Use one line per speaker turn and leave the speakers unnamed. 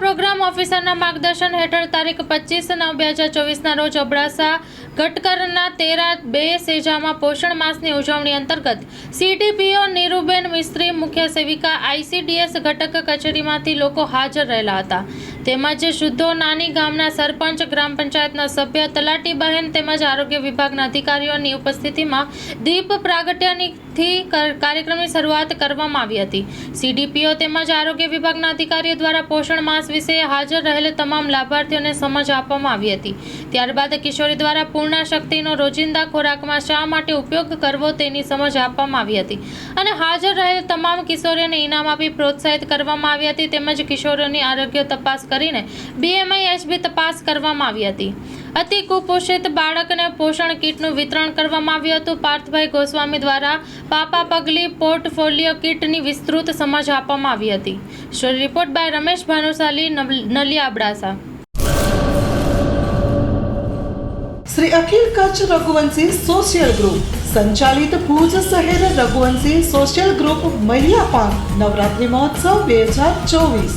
Programme ઓફિસરના માર્ગદર્શન હેઠળ તારીખ પચીસ નવ બે હજાર ચોવીસના રોજ અબડાસા, ગટકરના તેરા બે સેજામાં પોષણ માસની ઉજવણી અંતર્ગત સીડીપીઓ નીરુબેન મિસ્ત્રી, મુખ્ય સેવિકા, આઈસીડીએસ ઘટક કચેરીમાંથી લોકો હાજર રહેલા હતા. તેમજ શુદ્ધો નાની ગામના સરપંચ, ગ્રામ પંચાયતના સભ્ય, તલાટી બહેન તેમજ આરોગ્ય વિભાગના અધિકારીઓની ઉપસ્થિતિમાં દીપ પ્રાગટ્યની થી કાર્યક્રમની શરૂઆત કરવામાં આવી હતી. સીડીપીઓ તેમજ આરોગ્ય વિભાગના અધિકારીઓ દ્વારા પોષણ માસ વિશે હાજર રહેલ તમામ લાભાર્થીઓને સમજ આપવામાં આવી હતી. ત્યારબાદ કિશોરી દ્વારા પૂર્ણ શક્તિનો રોજિંદા ખોરાકમાં શા માટે ઉપયોગ કરવો તેની સમજ આપવામાં આવી હતી. અને હાજર રહેલ તમામ કિશોરીઓને ઇનામ આપી પ્રોત્સાહિત કરવામાં આવી હતી તેમજ કિશોરીઓની આરોગ્ય તપાસ કરીને બીએમઆઈએસબી તપાસ કરવામાં આવી હતી. અતિ કુપોષિત બાળકને પોષણ કીટનું વિતરણ કરવામાં આવ્યું હતું. પાર્થભાઈ ગોસ્વામી દ્વારા પાપા પગલી પોર્ટફોલિયો કીટની વિસ્તૃત સમજ આપવામાં આવી હતી. Story report by Ramesh Bhanushali Naliya Abdasa.
Shri Akhil Kutch Raghuvanshi social group સંચાલિત ભુજ શહેર રઘુવંશી સોશિયલ ગ્રુપ મહિલા પાંખ નવરાત્રિ મહોત્સવ, બે હજાર ચોવીસ.